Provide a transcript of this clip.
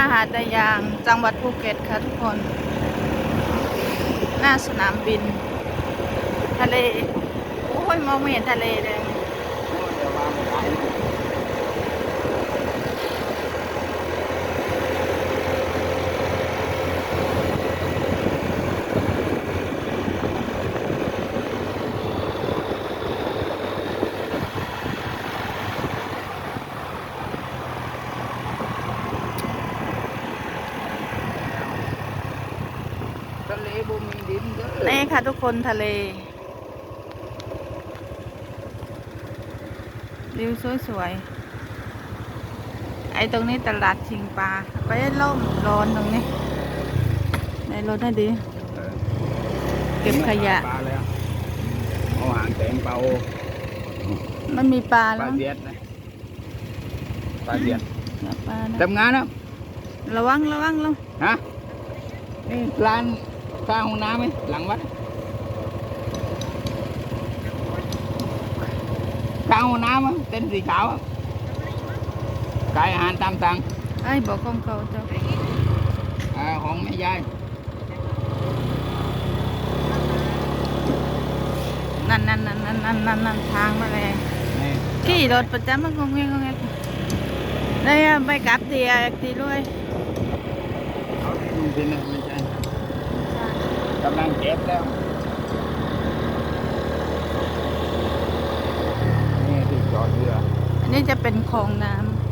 น้าหาดตะยางจังหวัดภูเก็ตค่ะทุกคน หน้าสนามบิน ทะเล โอ้ยมองไม่เห็นทะเลเลย เลบุมีดินเด้อนี่ค่ะทุกคนทะเลวิวสวยๆ ไอ้ตรงนี้ตลาดชิงปลา ไปล่มร้อนตรงนี้ ในรถให้ดี เก็บขยะ ปลาแล้วเอาหางแตงเปามันมีปลาปแล้ลาวเดียดนะปลาเดียดปลานะทำงานนะระวังระวังลงฮะนี่ร้าน ข้างห้องน้ำไหมหลังวัดข้างห้องน้ำอะเต็นท์สีขาวอะขายอาหารตามสั่งไอ้บอกของเขาเจ้าอ่าของแม่ยายนั่นนั่นนั่นนั่นนั่นนั่นนั่นทางมาเลยนี่ขี่รถประจำมันงงเงงงงเงได้อะไปกลับตีอะตีด้วย เอาที่ดูสินะไม่ใช่ กำลังเก็บแล้ว นี่ที่จอดเรือ อันนี้จะเป็นคลองน้ำ